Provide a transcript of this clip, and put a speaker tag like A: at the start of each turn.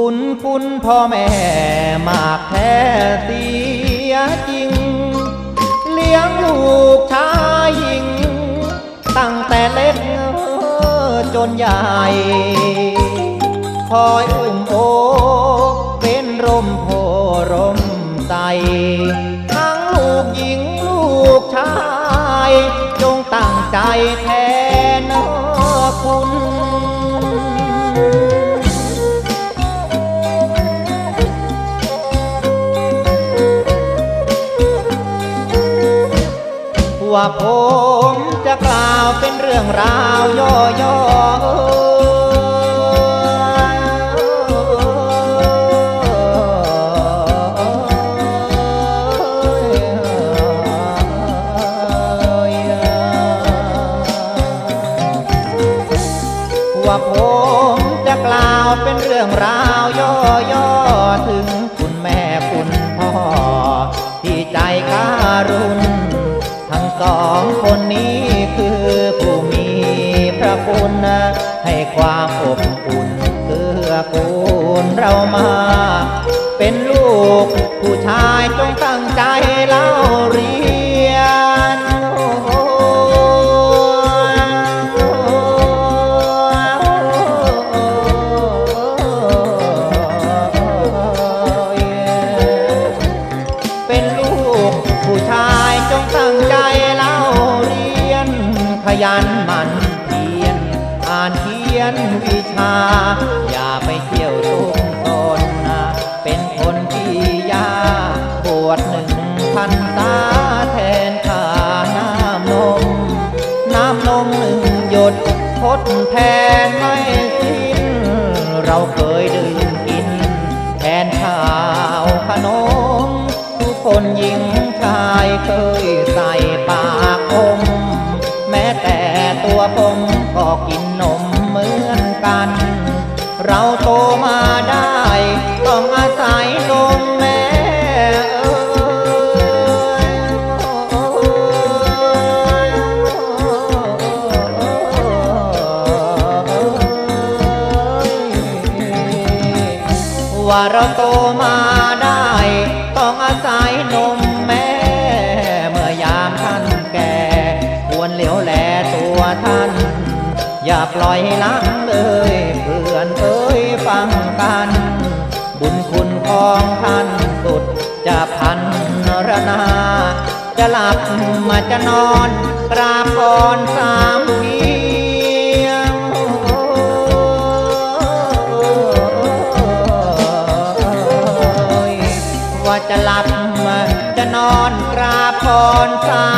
A: คุณพ่อแม่มากแท้เสียจริง เลี้ยงลูกชายหญิง ตั้งแต่เล็กจนใหญ่ คอยอุ้มโอเป็นร่มโพร่มใสทั้งลูกหญิงลูกชาย จงตั้งใจแท ว่าผมจะกล่าวเป็นเรื่องราวย่อๆว่าผมจะกล่าวเป็นเรื่องราวย่อๆ สองคนนี้คือผู้มีพระคุณให้ความอบอุ่นเกื้อกูลเรามา เป็นลูกผู้ชายจงต ยันหมันเพียรอ่านเขียนวิชา อย่าไปเที่ยวทุกตนนะเป็นคนที่ยาปวดหนึ่งพันตาแทนค่าน้ำนม น้ำนมหนึ่งหยดทดแทนไม่สิ้น เราเคยดื่มกิน แทนข้าวขนม ทุกคนหญิงชายเคย โตมาได้ ต้องอาศัยนมแม่ว่าเราโตมาได้ ต้องอาศัยนมแม่ เมื่อยามท่านแก่ ควรเหลียวแลตัวท่าน อย่าปล่อยลังเลยเพื่อนเอ้ย ฟังกัน บุญคุณของท่านสุดจะพันรนา จะหลับมาจะนอนกราบก่อนสามเพียงว่าจะหลับจะนอนกราบก่อนสาม